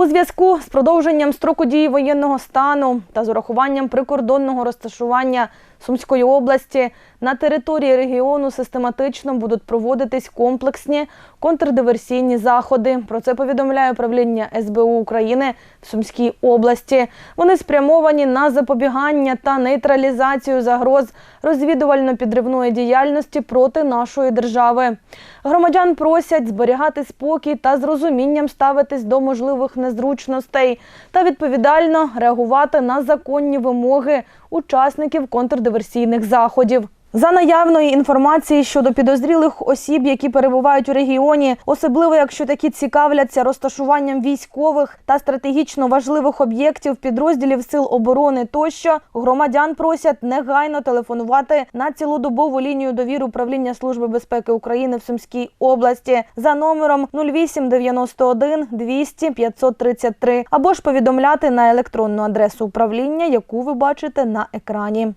У зв'язку з продовженням строку дії воєнного стану та з урахуванням прикордонного розташування Сумської області на території регіону систематично будуть проводитись комплексні контрдиверсійні заходи. Про це повідомляє управління СБУ України в Сумській області. Вони спрямовані на запобігання та нейтралізацію загроз розвідувально-підривної діяльності проти нашої держави. Громадян просять зберігати спокій та з розумінням ставитись до можливих незручностей та відповідально реагувати на законні вимоги учасників контрдиверсійних заходів. За наявної інформації щодо підозрілих осіб, які перебувають у регіоні, особливо якщо такі цікавляться розташуванням військових та стратегічно важливих об'єктів підрозділів сил оборони, тощо громадян просять негайно телефонувати на цілодобову лінію довіри управління Служби безпеки України в Сумській області за номером 0891 200 533 або ж повідомляти на електронну адресу управління, яку ви бачите на екрані.